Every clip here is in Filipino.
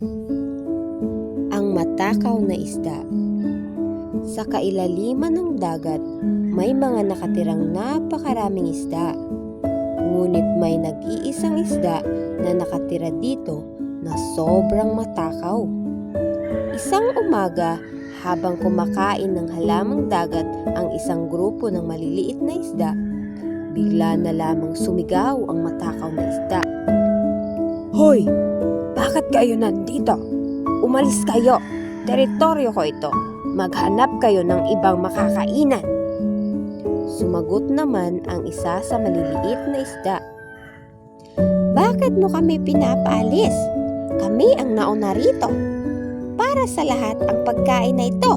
Ang matakaw na isda Sa kailaliman ng dagat, may mga nakatirang napakaraming isda. Ngunit may nag-iisang isda na nakatira dito na sobrang matakaw. Isang umaga, habang kumakain ng halamang dagat ang isang grupo ng maliliit na isda, bigla na lamang sumigaw ang matakaw na isda. Hoy! Bakit kayo nandito? Umalis kayo! Teritoryo ko ito. Maghanap kayo ng ibang makakainan. Sumagot naman ang isa sa maliliit na isda. Bakit mo kami pinapaalis? Kami ang nauna rito. Para sa lahat ang pagkain na ito.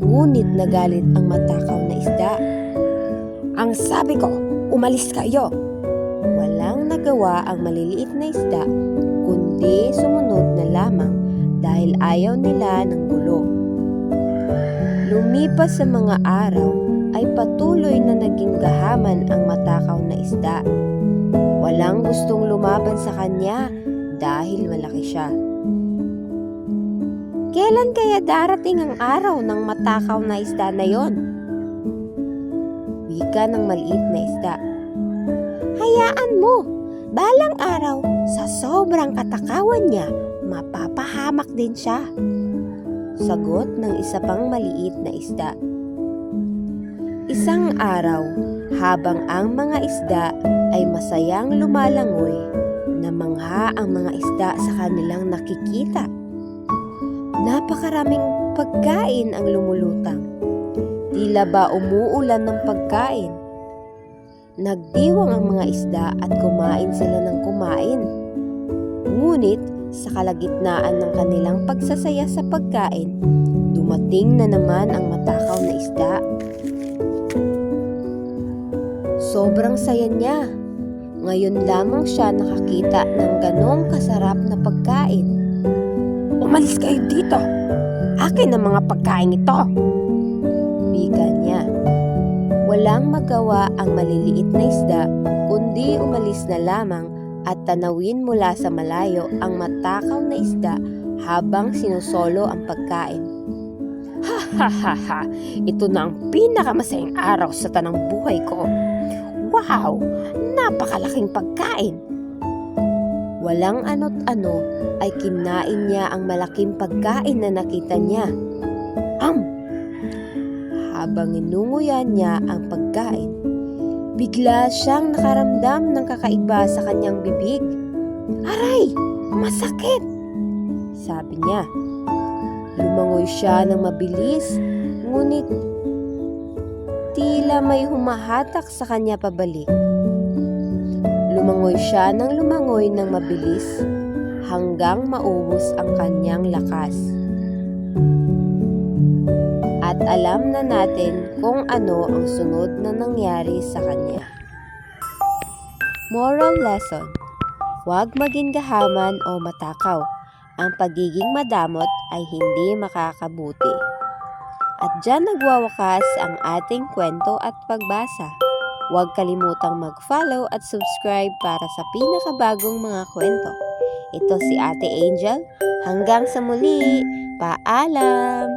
Ngunit nagalit ang matakaw na isda. Ang sabi ko, umalis kayo. Walang nagawa ang maliliit na isda, kundi sumunod na lamang dahil ayaw nila ng gulo. Lumipas sa mga araw ay patuloy na naging gahaman ang matakaw na isda. Walang gustong lumaban sa kanya dahil malaki siya. Kailan kaya darating ang araw ng matakaw na isda na yon? Wika ng maliit na isda. Hayaan mo, balang araw sobrang katakawan niya, mapapahamak din siya. Sagot ng isa pang maliit na isda. Isang araw, habang ang mga isda ay masayang lumalangoy, namangha ang mga isda sa kanilang nakikita. Napakaraming pagkain ang lumulutang. Tila ba umuulan ng pagkain? Nagdiwang ang mga isda at kumain sila ng kumain. Ngunit sa kalagitnaan ng kanilang pagsasaya sa pagkain, dumating na naman ang matakaw na isda. Sobrang saya niya. Ngayon lamang siya nakakita ng ganong kasarap na pagkain. Umalis kayo dito! Akin ang mga pagkain ito! Wika niya. Walang magawa ang maliliit na isda, kundi umalis na lamang at tanawin mula sa malayo ang matakaw na isda habang sinusolo ang pagkain. Ha ha ha ha! Ito na ang pinakamasayang araw sa tanang buhay ko. Wow! Napakalaking pagkain! Walang ano't ano ay kinain niya ang malaking pagkain na nakita niya. Am! Habang inunguyan niya ang pagkain, bigla siyang nakaramdam ng kakaiba sa kanyang bibig. Aray! Masakit! Sabi niya. Lumangoy siya ng mabilis, ngunit tila may humahatak sa kanya pabalik. Lumangoy siya ng lumangoy ng mabilis hanggang maubos ang kanyang lakas. At alam na natin kung ano ang sunod na nangyari sa kanya. Moral lesson Huwag maging gahaman o matakaw. Ang pagiging madamot ay hindi makakabuti. At dyan nagwawakas ang ating kwento at pagbasa. Huwag kalimutang mag-follow at subscribe para sa pinakabagong mga kwento. Ito si Ate Angel. Hanggang sa muli, paalam!